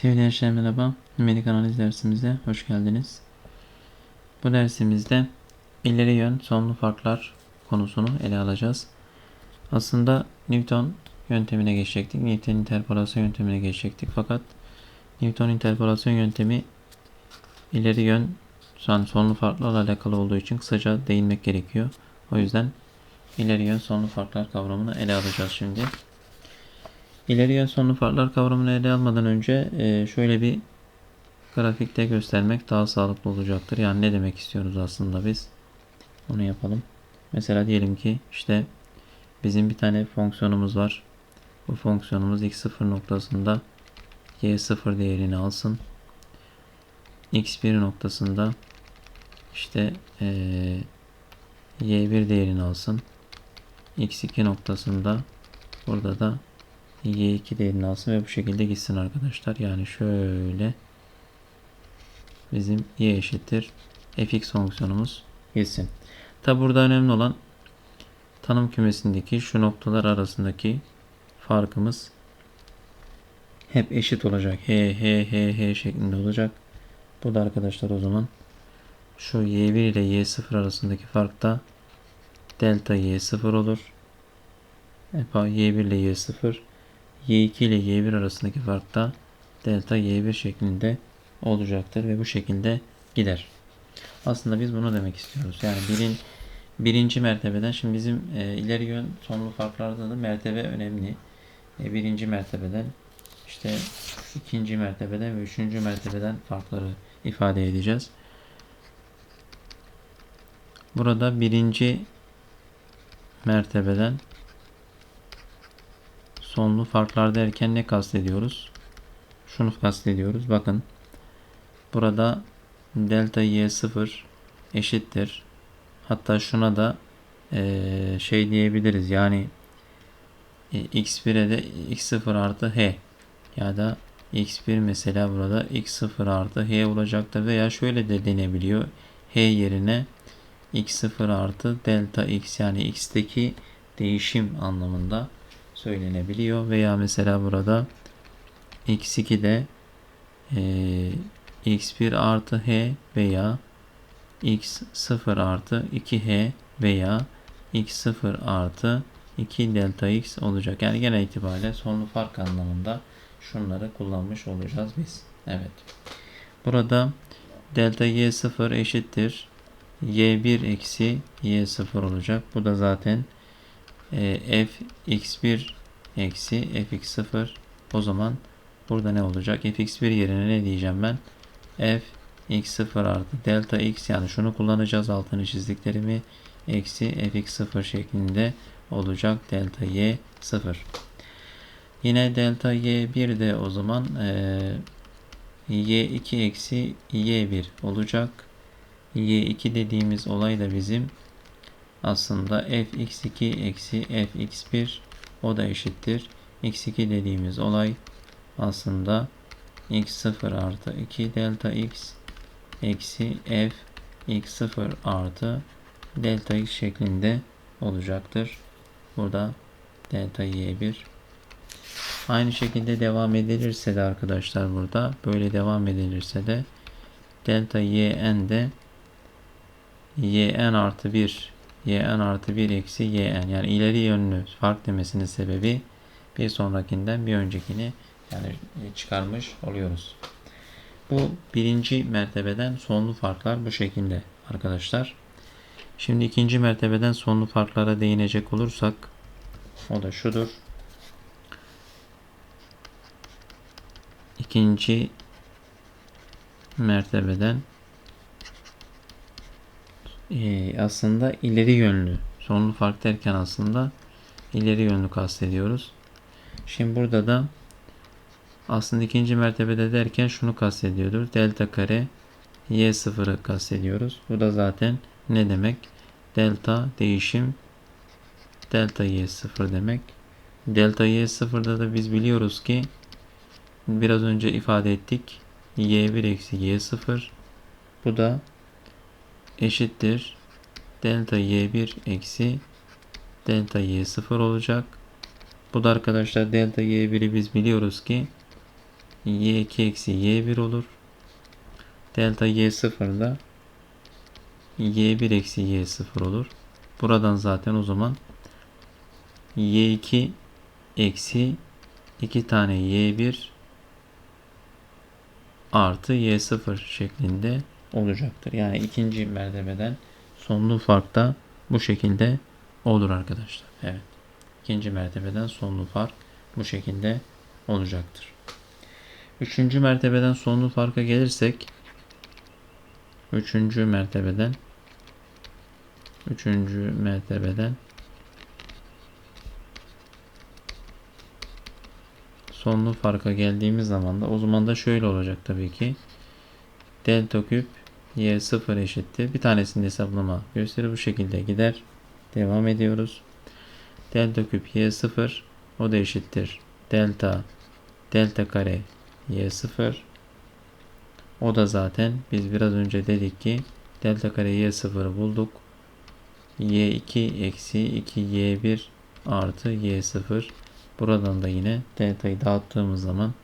Sevgili gençler merhaba. Numerik analiz dersimize hoş geldiniz. Bu dersimizde ileri yön sonlu farklar konusunu ele alacağız. Aslında Newton yöntemine geçecektik. Newton interpolasyon yöntemine geçecektik. Fakat Newton interpolasyon yöntemi ileri yön son sonlu farklarla alakalı olduğu için kısaca değinmek gerekiyor. O yüzden ileri yön sonlu farklar kavramını ele alacağız şimdi. İleri sonlu farklar kavramını ele almadan önce e, şöyle bir grafikte göstermek daha sağlıklı olacaktır. Yani ne demek istiyoruz aslında biz? Onu yapalım. Mesela diyelim ki işte bizim bir tane fonksiyonumuz var. Bu fonksiyonumuz x0 noktasında y0 değerini alsın. x1 noktasında işte e, y1 değerini alsın. x2 noktasında burada da y2 değerini alsın ve bu şekilde gitsin arkadaşlar. Yani şöyle bizim y eşittir fx fonksiyonumuz gitsin. Tabi burada önemli olan tanım kümesindeki şu noktalar arasındaki farkımız hep eşit olacak. H, H, H, H şeklinde olacak. Bu da arkadaşlar o zaman şu y1 ile y0 arasındaki fark da delta y0 olur. y1 ile y0 y2 ile y1 arasındaki fark da delta y1 şeklinde olacaktır ve bu şekilde gider. Aslında biz bunu demek istiyoruz. Yani birin, birinci mertebeden şimdi bizim e, ileri yön sonlu farklarda da mertebe önemli. E, birinci mertebeden işte ikinci mertebeden ve üçüncü mertebeden farkları ifade edeceğiz. Burada birinci mertebeden sonlu farklar derken ne kastediyoruz? Şunu kastediyoruz. Bakın burada delta y0 eşittir. Hatta şuna da e, şey diyebiliriz. Yani e, x1'e de x0 artı h ya da x1 mesela burada x0 artı h olacaktır veya şöyle de denebiliyor. h yerine x0 artı delta x yani x'teki değişim anlamında söylenebiliyor. Veya mesela burada x2'de e, x1 artı h veya x0 artı 2h veya x0 artı 2 delta x olacak. Yani genel itibariyle sonlu fark anlamında şunları kullanmış olacağız biz. Evet. Burada delta y0 eşittir. y1 eksi y0 olacak. Bu da zaten e, f x1 eksi fx0 o zaman burada ne olacak? fx1 yerine ne diyeceğim ben? f x0 artı delta x yani şunu kullanacağız altını çizdiklerimi eksi fx0 şeklinde olacak delta y 0. Yine delta y1 de o zaman e, y2 eksi y1 olacak. y2 dediğimiz olay da bizim aslında fx2 eksi fx1 o da eşittir. x2 dediğimiz olay aslında x0 artı 2 delta x eksi f x0 artı delta x şeklinde olacaktır. Burada delta y1 aynı şekilde devam edilirse de arkadaşlar burada böyle devam edilirse de delta yn de yn artı 1 yn artı 1 eksi yn yani ileri yönlü fark demesinin sebebi bir sonrakinden bir öncekini yani çıkarmış oluyoruz. Bu birinci mertebeden sonlu farklar bu şekilde arkadaşlar. Şimdi ikinci mertebeden sonlu farklara değinecek olursak o da şudur. İkinci mertebeden e, aslında ileri yönlü. Sonlu fark derken aslında ileri yönlü kastediyoruz. Şimdi burada da aslında ikinci mertebede derken şunu kastediyordur. Delta kare y sıfırı kastediyoruz. Bu da zaten ne demek? Delta değişim delta y sıfır demek. Delta y sıfırda da biz biliyoruz ki biraz önce ifade ettik. y1 eksi y sıfır. Bu da eşittir delta y1 eksi delta y0 olacak. Bu da arkadaşlar delta y1'i biz biliyoruz ki y2 eksi y1 olur. Delta y0 da y1 eksi y0 olur. Buradan zaten o zaman y2 eksi 2 tane y1 artı y0 şeklinde olacaktır. Yani ikinci mertebeden sonlu fark da bu şekilde olur arkadaşlar. Evet. İkinci mertebeden sonlu fark bu şekilde olacaktır. Üçüncü mertebeden sonlu farka gelirsek üçüncü mertebeden üçüncü mertebeden sonlu farka geldiğimiz zaman da o zaman da şöyle olacak tabii ki. Delta küp y 0 eşittir. Bir tanesinin hesaplama gösteri bu şekilde gider. Devam ediyoruz. Delta küp y 0 o da eşittir. Delta delta kare y 0 o da zaten biz biraz önce dedik ki delta kare y 0 bulduk. y2 eksi 2 y1 artı y 0 buradan da yine delta'yı dağıttığımız zaman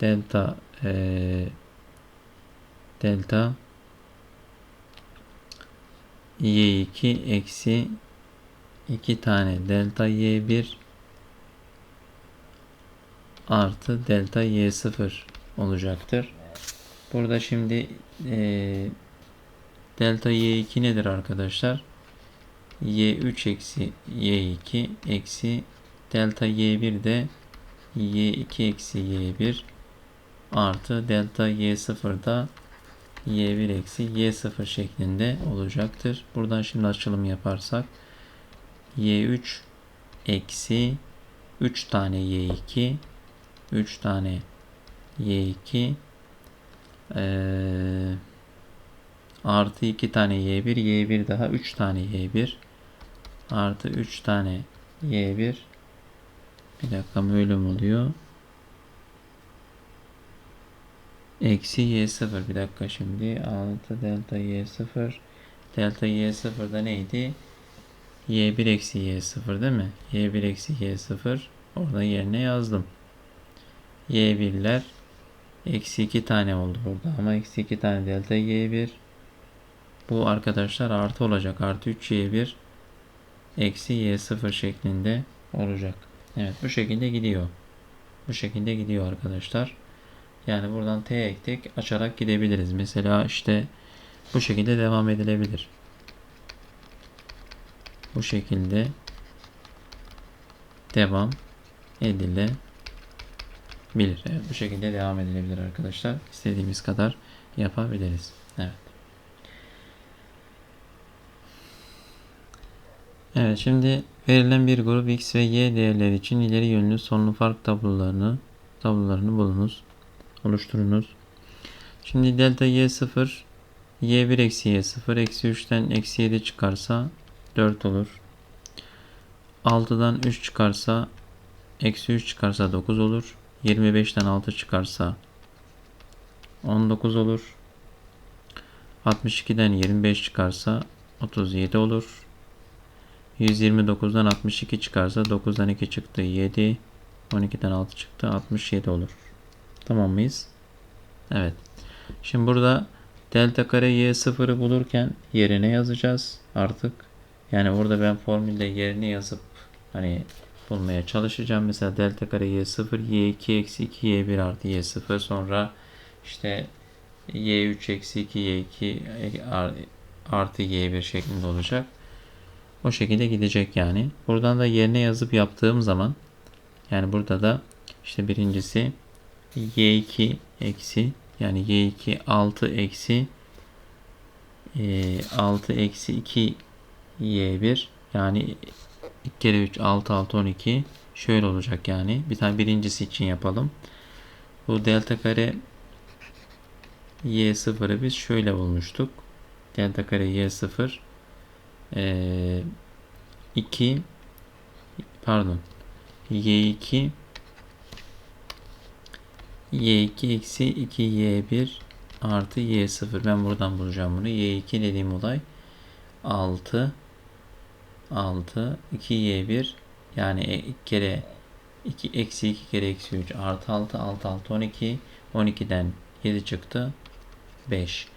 delta e, delta y2 eksi 2 tane delta y1 artı delta y0 olacaktır. Burada şimdi e, delta y2 nedir arkadaşlar? y3 eksi y2 eksi delta y1 de y2 eksi y1 artı delta y0 da y1 eksi y0 şeklinde olacaktır. Buradan şimdi açılım yaparsak y3 eksi 3 tane y2 3 tane y2 ee, artı 2 tane y1 y1 daha 3 tane y1 artı 3 tane y1 bir dakika böyle mi oluyor? Eksi y0 bir dakika şimdi 6 delta y0 delta y0 da neydi? y1 eksi y0 değil mi? y1 eksi y0 orada yerine yazdım. y1'ler eksi 2 tane oldu burada ama eksi 2 tane delta y1 bu arkadaşlar artı olacak. Artı 3 y1 eksi y0 şeklinde olacak. Evet bu şekilde gidiyor. Bu şekilde gidiyor arkadaşlar. Yani buradan tek tek açarak gidebiliriz. Mesela işte bu şekilde devam edilebilir. Bu şekilde devam edilebilir. Evet, bu şekilde devam edilebilir arkadaşlar. İstediğimiz kadar yapabiliriz. Evet. Evet şimdi verilen bir grup x ve y değerleri için ileri yönlü sonlu fark tablolarını tablolarını bulunuz. Oluşturunuz. Şimdi delta y 0 y1 eksi y 0 eksi 3'ten eksi 7 çıkarsa 4 olur. 6'dan 3 çıkarsa eksi 3 çıkarsa 9 olur. 25'ten 6 çıkarsa 19 olur. 62'den 25 çıkarsa 37 olur. 129'dan 62 çıkarsa 9'dan 2 çıktı 7. 12'den 6 çıktı 67 olur. Tamam mıyız? Evet. Şimdi burada delta kare y sıfırı bulurken yerine yazacağız artık. Yani orada ben formülde yerini yazıp hani bulmaya çalışacağım. Mesela delta kare y sıfır y2 eksi 2 y1 artı y sıfır sonra işte y3 eksi 2 y2 artı y1 şeklinde olacak. O şekilde gidecek yani. Buradan da yerine yazıp yaptığım zaman yani burada da işte birincisi y2 eksi yani y2 6 eksi e, 6 eksi 2 y1 yani 2 kere 3 6 6 12 şöyle olacak yani. Bir tane birincisi için yapalım. Bu delta kare y0'ı biz şöyle bulmuştuk. Delta kare y0 e, 2 pardon y2 y2 eksi 2 y1 artı y0 ben buradan bulacağım bunu. Y2 dediğim olay 6 6 2 y1 yani 2 kere 2 eksi 2 kere eksi 3 artı 6 6 6 12 12'den 7 çıktı. 5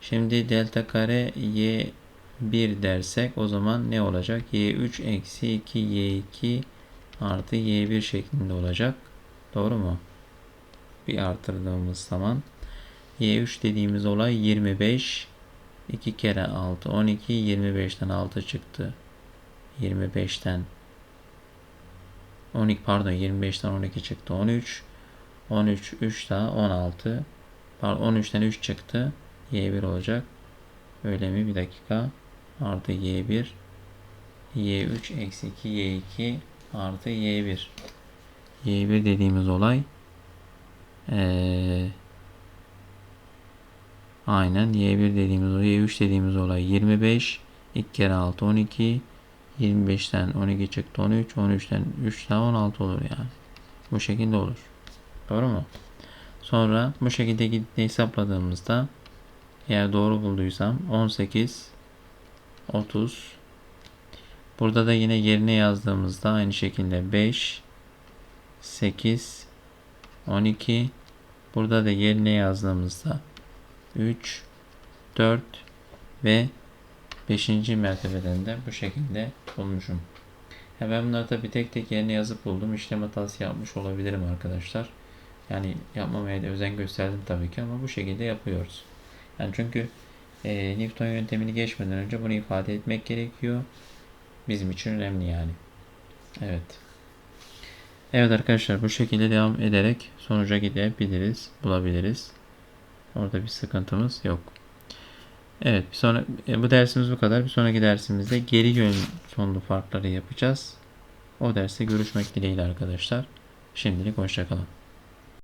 şimdi delta kare y 1 dersek o zaman ne olacak? Y3 eksi 2 y2 artı y1 şeklinde olacak. Doğru mu bir artırdığımız zaman y3 dediğimiz olay 25 2 kere 6 12 25'ten 6 çıktı. 25'ten 12 pardon 25'ten 12 çıktı 13 13 3 daha 16 pardon 13'ten 3 çıktı y1 olacak. Öyle mi? Bir dakika. Artı y1 y3 eksi 2 y2 artı y1 y1 dediğimiz olay ee, aynen y1 dediğimiz olay y3 dediğimiz olay 25 2 kere 6 12 25'ten 12 çıktı 13 13'ten 3 daha 16 olur yani. Bu şekilde olur. Doğru mu? Sonra bu şekilde hesapladığımızda eğer doğru bulduysam 18 30 burada da yine yerine yazdığımızda aynı şekilde 5 8 12 burada da yerine yazdığımızda 3 4 ve 5. mertebeden de bu şekilde bulmuşum. Ya ben bunları tabi tek tek yerine yazıp buldum. İşlem hatası yapmış olabilirim arkadaşlar. Yani yapmamaya da özen gösterdim tabii ki ama bu şekilde yapıyoruz. Yani çünkü e, Newton yöntemini geçmeden önce bunu ifade etmek gerekiyor. Bizim için önemli yani. Evet. Evet arkadaşlar bu şekilde devam ederek sonuca gidebiliriz, bulabiliriz. Orada bir sıkıntımız yok. Evet, bir sonra e, bu dersimiz bu kadar. Bir sonraki dersimizde geri yön sonlu farkları yapacağız. O derste görüşmek dileğiyle arkadaşlar. Şimdilik hoşçakalın.